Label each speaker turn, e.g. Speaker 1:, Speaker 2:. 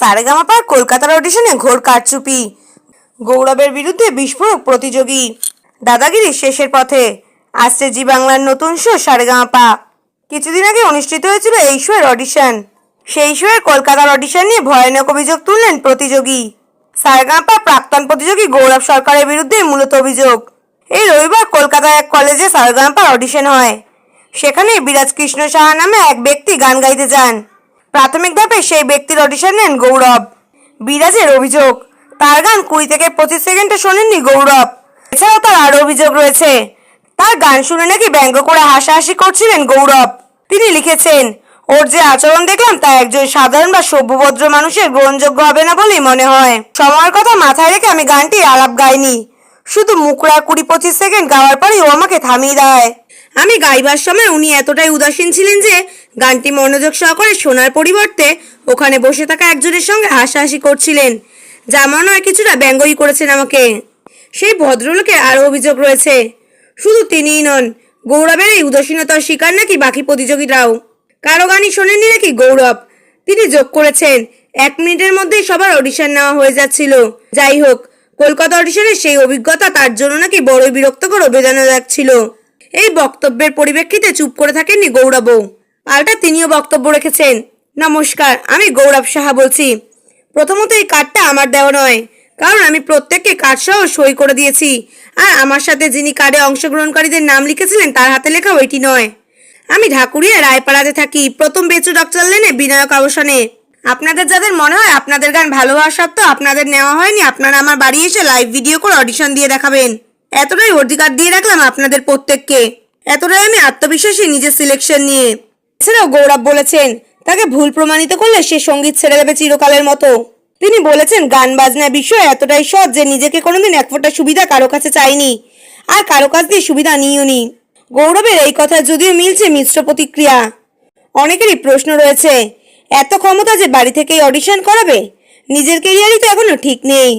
Speaker 1: সারেগামাপার কলকাতার অডিশনে ঘোর কারচুপি। গৌরবের বিরুদ্ধে বিস্ফোরক প্রতিযোগী। দাদাগিরি শেষের পথে। আসছে জি বাংলার নতুন শো সারেগামাপা। কিছুদিন আগে অনুষ্ঠিত হয়েছিল এই শোয়ের অডিশন সেই শোয়ের কলকাতার অডিশন নিয়ে ভয়ানক অভিযোগ তুললেন প্রতিযোগী। সারেগামাপা প্রাক্তন প্রতিযোগী গৌরব সরকারের বিরুদ্ধে মূলত অভিযোগ। এই রবিবার কলকাতার এক কলেজে সারেগামাপার অডিশন হয়। সেখানে বিরাজ কৃষ্ণ সাহা নামে এক ব্যক্তি গান গাইতে যান। প্রাথমিক ধাপে সেই ব্যক্তির অডিশন নেন গৌরব। বিরাজের অভিযোগ, তার গান কুড়ি থেকে পঁচিশ সেকেন্ডে শোনেননি গৌরব। এছাড়াও তার আরও অভিযোগ রয়েছে, তার গান শুনে নাকি ব্যঙ্গ করে হাসাহাসি করছিলেন গৌরব। তিনি লিখেছেন, ওর যে আচরণ দেখলাম তা একজন সাধারণ বা সভ্যভদ্র মানুষের গ্রহণযোগ্য হবে না বলেই মনে হয়। সময়ের কথা মাথায় রেখে আমি গানটি আলাপ গাইনি। শুধু মুখরা কুড়ি পঁচিশ সেকেন্ড গাওয়ার পরেই ও আমাকে থামিয়ে দেয়। আমি গাইবার সময় উনি এতটাই উদাসীন ছিলেন যে গানটি মনোযোগ সহকারে শোনার পরিবর্তে ওখানে বসে থাকা একজনের সঙ্গে হাসাহাসি করছিলেন। যা মনে হয় কিছুটা ব্যঙ্গই করেছেন আমাকে। সেই ভদ্রলোকের আরও অভিযোগ রয়েছে। শুধু তিনিই নন, গৌরবের এই উদাসীনতার শিকার নাকি বাকি প্রতিযোগীরাও। কারও গানই শোনেননি নাকি গৌরব? তিনি যোগ করেছেন, এক মিনিটের মধ্যেই সবার অডিশন নেওয়া হয়ে যাচ্ছিল। যাই হোক, কলকাতা অডিশনের সেই অভিজ্ঞতা তার জন্য নাকি বড়ই বিরক্তকর ও বেদনাদায়ক ছিল এই বক্তব্যের পরিপ্রেক্ষিতে চুপ করে থাকেননি গৌরবও। পাল্টা তিনিও বক্তব্য রেখেছেন। নমস্কার, আমি গৌরব সাহা বলছি। প্রথমত এই কার্ডটা আমার দেওয়া নয়, কারণ আমি প্রত্যেককে কার্ড সহ সই করে দিয়েছি। আর আমার সাথে যিনি কার্ডে অংশগ্রহণকারীদের নাম লিখেছিলেন, তার হাতে লেখা ওইটি নয়। আমি ঢাকুরিয়া রায়পাড়াতে থাকি, প্রথম বেচু ডক্টর লেনে বিনায়ক আবাসনে আপনাদের যাদের মনে হয় আপনাদের গান ভালো হওয়া সত্ত্বেও আপনাদের নেওয়া হয়নি, আপনারা আমার বাড়ি এসে লাইভ ভিডিও করে অডিশন দিয়ে দেখাবেন। এতটাই অধিকার দিয়ে রাখলাম আপনাদের প্রত্যেককে। এতটাই আমি আত্মবিশ্বাসী নিজের সিলেকশন নিয়ে। এছাড়াও গৌরব বলেছেন, তাকে ভুল প্রমাণিত করলে সে সংগীত ছেড়ে দেবে চিরকালের মতো। তিনি বলেছেন, গান বাজনা বিষয় এতটাই সৎ যে নিজেকে কোনোদিন এক ফোঁটা সুবিধা কারও কাছে চাইনি, আর কারও কাছ দিয়ে সুবিধা নিইওনি। গৌরবের এই কথা যদিও মিলছে মিশ্র প্রতিক্রিয়া। অনেকেরই প্রশ্ন রয়েছে, এত ক্ষমতা যে বাড়ি থেকেই অডিশন করাবে? নিজের কেরিয়ারই তো এখনও ঠিক নেই।